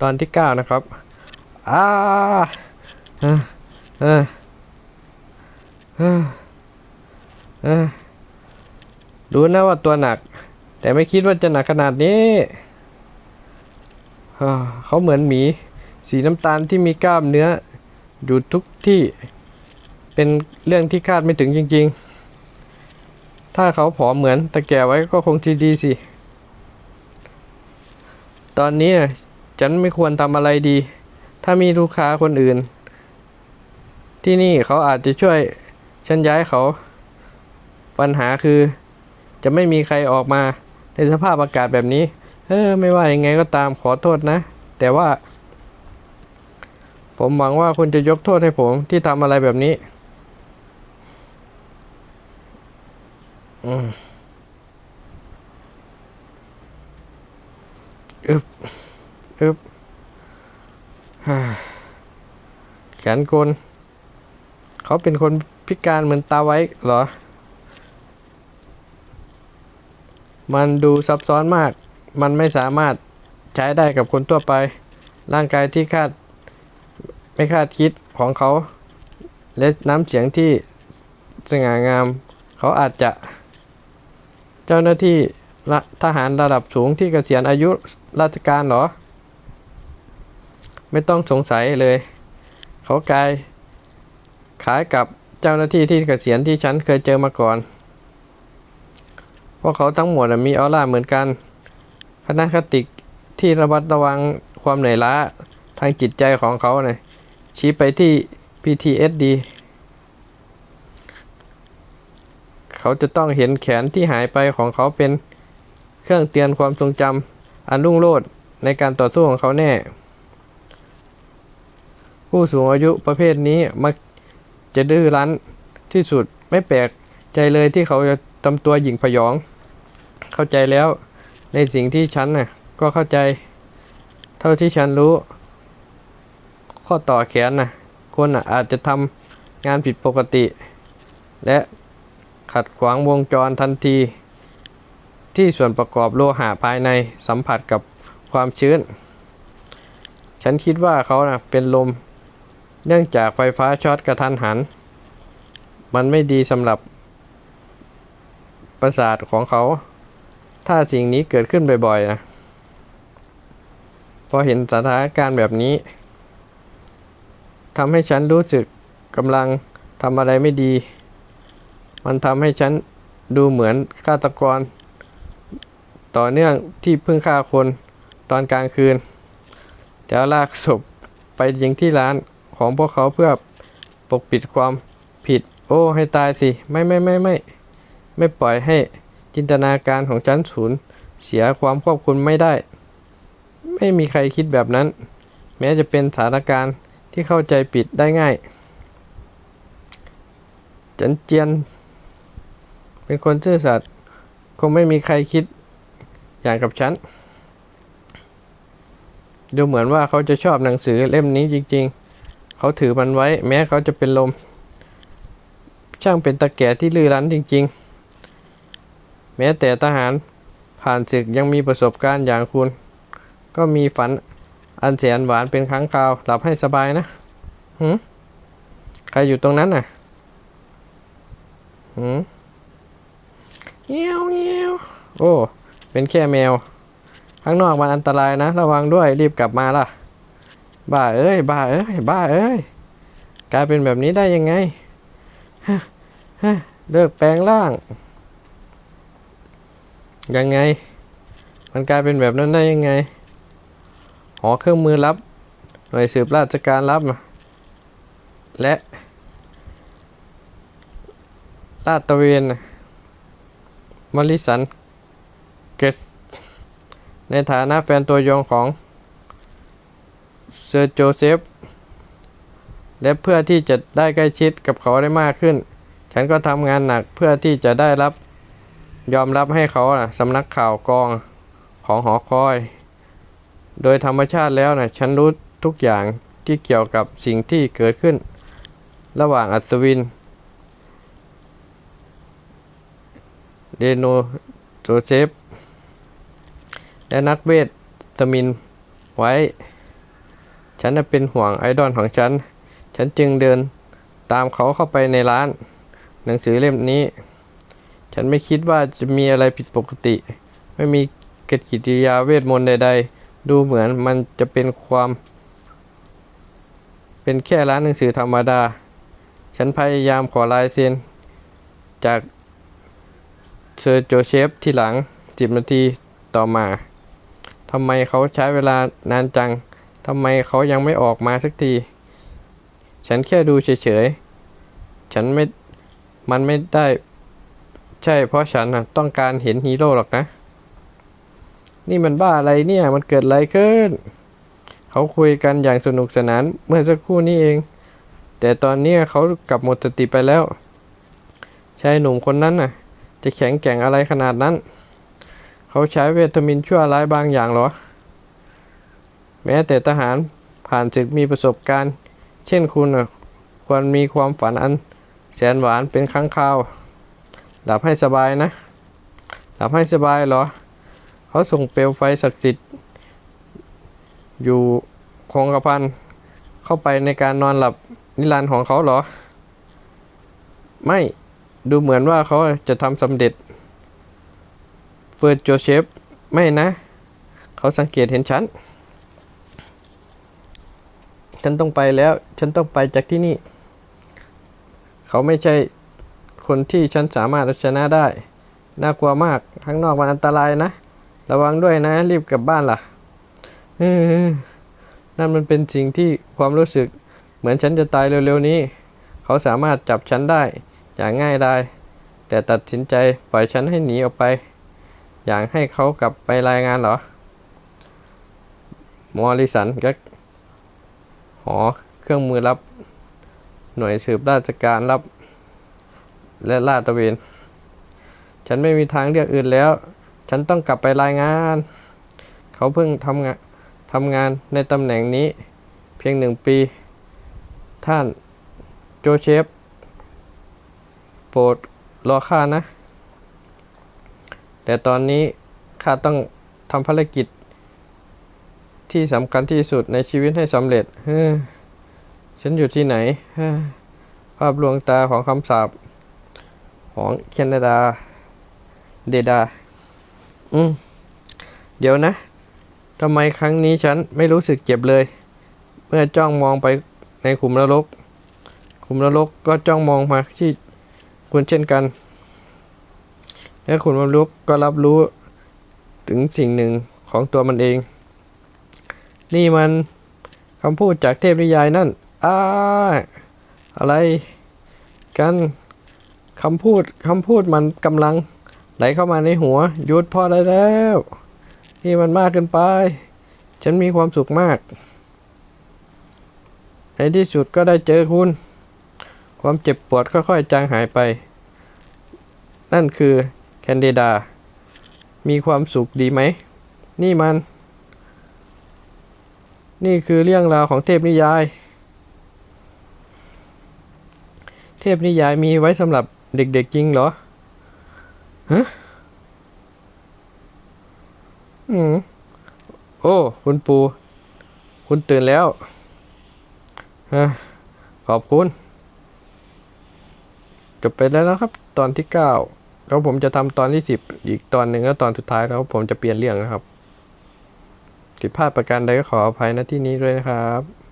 ตอนที่เก้านะครับอ่าเออเออเออรู้นะว่าตัวหนัก แต่ไม่คิดว่าจะหนักขนาดนี้เขาเหมือนหมี สีน้ำตาลที่มีกล้ามเนื้อ อยู่ทุกที่เป็นเรื่องที่คาดไม่ถึงจริง ๆ ถ้าเขาผอมเหมือนตะแก่ไว้ก็คงจะดีสิ ตอนนี้ ฉันไม่ควรทำอะไรดี ถ้ามีลูกค้าคนอื่น ที่นี่เขาอาจจะช่วยฉันย้ายเขา ปัญหาคือ จะไม่มีใครออกมาในสภาพอากาศแบบนี้ เออ ไม่ว่ายังไงก็ตามขอโทษนะ แต่ว่า ผมหวังว่าคุณจะยกโทษให้ผมที่ทำอะไรแบบนี้ อืมอึบ อึบแขนกล เขาเป็นคนพิการเหมือนตาไว้เหรอ มันดูซับซ้อนมาก มันไม่สามารถใช้ได้กับคนทั่วไป ร่างกายที่คาด ไม่คาดคิดของเขา และน้ำเสียงที่สง่างาม เขาอาจจะ เจ้าหน้าที่ละทหารระดับสูงที่เกษียณอายุราชการเหรอ ไม่ต้องสงสัยเลย เขากลายขายกับเจ้าหน้าที่ที่เกษียณที่ฉันเคยเจอมาก่อน เพวกเขาทั้งหมดมีออร่าเหมือนกันคณะคติที่ระมัดระวังความเหนื่อยล้าทางจิตใจของเขาเนี่ยชี้ไปที่ PTSD เขาจะต้องเห็นแขนที่หายไปของเขาเป็นเครื่องเตือนความทรงจำอันรุ่งโรจน์ในการต่อสู้ของเขาแน่ ผู้สูงอายุประเภทนี้มักจะดื้อรั้นที่สุดไม่แปลกใจเลยที่เขาจะทำตัวหยิ่งพยอง เข้าใจแล้วในสิ่งที่ฉันน่ะก็เข้าใจ เท่าที่ฉันรู้ ข้อต่อแขนน่ะคนน่ะอาจจะทำงานผิดปกติ และขัดขวางวงจรทันที ที่ส่วนประกอบโลหะภายในสัมผัสกับความชื้น ฉันคิดว่าเขาน่ะเป็นลม เนื่องจากไฟฟ้าช็อตกระทันหัน มันไม่ดีสำหรับ ประสาทของเขา ถ้าสิ่งนี้เกิดขึ้นบ่อยๆนะพอเห็นสถานการณ์แบบนี้ทำให้ฉันรู้สึกกำลังทำอะไรไม่ดี มันทำให้ฉันดูเหมือนฆาตกร ต่อเนื่องที่เพิ่งฆ่าคนตอนกลางคืน แล้วลากศพไปยิงที่ร้าน ของพวกเขาเพื่อปกปิดความผิด โอ้ให้ตายสิ ไม่ไม่ไม่ไม่ ไม่ปล่อยให้จินตนาการของฉันสูญเสียความควบคุมไม่ได้ ไม่มีใครคิดแบบนั้น แม้จะเป็นสถานการณ์ที่เข้าใจผิดได้ง่าย จันเจียน เป็นคนซื่อสัตย์คงไม่มีใครคิดอย่างกับฉัน ดูเหมือนว่าเขาจะชอบหนังสือเล่มนี้จริง ๆ เขาถือมันไว้ แม้เขาจะเป็นลม ช่างเป็นตะแก่ที่ลือรั้นจริง ๆ แม้แต่ทหารผ่านศึกยังมีประสบการณ์อย่างคุณ ก็มีฝันอันแสนหวานเป็นครั้งคราว หลับให้สบายนะหืมใครอยู่ตรงนั้นน่ะหืมเงี้ยวเงี้ยวโอ้ เป็นแค่แมว ข้างนอกมันอันตรายนะ ระวังด้วยรีบกลับมาล่ะ บ้าเอ้ย บ้าเอ้ย บ้าเอ้ย กลายเป็นแบบนี้ได้ยังไงเลิกแปลงร่าง ยังไง มันกลายเป็นแบบนั้นได้ยังไง หอเครื่องมือลับหน่วยสืบราชการลับ และลาดตะเวนน่ะมอริสัน เกตในฐานะแฟนตัวยงของ เซอร์โจเซฟ และเพื่อที่จะได้ใกล้ชิดกับเขาได้มากขึ้น ฉันก็ทำงานหนักเพื่อที่จะได้รับยอมรับให้เขานะสำนักข่าวกองของหอคอย โดยธรรมชาติแล้วนะฉันรู้ทุกอย่างที่เกี่ยวกับสิ่งที่เกิดขึ้น ระหว่างอัศวินเดโนโจเซฟและนักเวทตมินไว้ ฉันน่ะเป็นห่วงไอดอลของฉัน ฉันจึงเดินตามเขาเข้าไปในร้าน หนังสือเล่มนี้ ฉันไม่คิดว่าจะมีอะไรผิดปกติ ไม่มีกกิริยาเวทมนต์ใด ๆ ดูเหมือนมันจะเป็นความ เป็นแค่ร้านหนังสือธรรมดา ฉันพยายามขอลายเซ็นจากเซอร์โจเชฟที่หลังสิบนาทีต่อมาทำไมเขาใช้เวลานานจัง ทำไมเขายังไม่ออกมาสักที ฉันแค่ดูเฉยๆ ฉันไม่ มันไม่ได้ ใช่เพราะฉันน่ะต้องการเห็นฮีโร่หรอกนะ นี่มันบ้าอะไรเนี่ย มันเกิดอะไรขึ้น เขาคุยกันอย่างสนุกสนานเมื่อสักครู่นี้เอง แต่ตอนนี้เขากลับหมดสติไปแล้ว ชายหนุ่มคนนั้นน่ะ จะแข็งแกร่งอะไรขนาดนั้น เขาใช้เวทมินชั่วร้ายบางอย่างหรอ แม้แต่ทหารผ่านศึกมีประสบการณ์ เช่นคุณควรมีความฝันอันแสนหวานเป็นครั้งคราว หลับให้สบายนะ หลับให้สบายเหรอ เขาส่งเปลวไฟศักดิ์สิทธิ์ อยู่คงกระพัน เข้าไปในการนอนหลับนิรันดร์ของเขาเหรอ ไม่ดูเหมือนว่าเขาจะทำสำเร็จ เฟิร์สโจเซฟไม่นะ เขาสังเกตเห็นฉัน ฉันต้องไปแล้ว ฉันต้องไปจากที่นี่ เขาไม่ใช่คนที่ฉันสามารถชนะได้ น่ากลัวมากข้างนอกมันอันตรายนะ ระวังด้วยนะ รีบกลับบ้านล่ะนั่นมันเป็นสิ่งที่ความรู้สึก เหมือนฉันจะตายเร็วๆนี้ เขาสามารถจับฉันได้ อย่างง่ายได้แต่ตัดสินใจปล่อยฉันให้หนีออกไป อย่างให้เขากลับไปรายงานเหรอ มอริสันก็ หอเครื่องมือรับ หน่วยสืบราชการรับ และลาดตระเวน ฉันไม่มีทางเลือกอื่นแล้ว ฉันต้องกลับไปรายงาน เขาเพิ่งทำงานทำงานในตำแหน่งนี้ เพียงหนึ่งปี ท่านโจเชฟโปรดรอข้านะ แต่ตอนนี้ข้าต้องทำภารกิจ ที่สำคัญที่สุดในชีวิตให้สำเร็จเฮ้ฉันอยู่ที่ไหนภาพลวงตาของคำสาปของแคนาดา เดดา อืม เดี๋ยวนะทำไมครั้งนี้ฉันไม่รู้สึกเจ็บเลย เมื่อจ้องมองไปในขุมนรกขุมนรกก็จ้องมองมาที่คุณเช่นกัน และขุมนรกก็รับรู้ถึงสิ่งหนึ่งของตัวมันเอง นี่มันคำพูดจากเทพนิยายนั่นอ้าอะไร กันคำพูดคำพูดมันกำลัง ไหลเข้ามาในหัวหยุดพอได้แล้ว นี่มันมากเกินไป ฉันมีความสุขมาก ในที่สุดก็ได้เจอคุณ ความเจ็บปวดค่อยๆจางหายไป นั่นคือแคนเดดา มีความสุขดีไหม นี่มัน นี่คือเรื่องราวของเทพนิยาย เทพนิยายมีไว้สำหรับเด็กๆจริงเหรอฮะอืมโอ้ คุณปู คุณตื่นแล้วฮะขอบคุณ จบไปแล้วนะครับ ตอนที่เก้าแล้วผมจะทำตอนที่สิบอีกตอนหนึ่งแล้วตอนสุดท้ายแล้วผมจะเปลี่ยนเรื่องนะครับ ผิดพลาดประการใดก็ขออภัยณที่นี้ด้วยนะครับ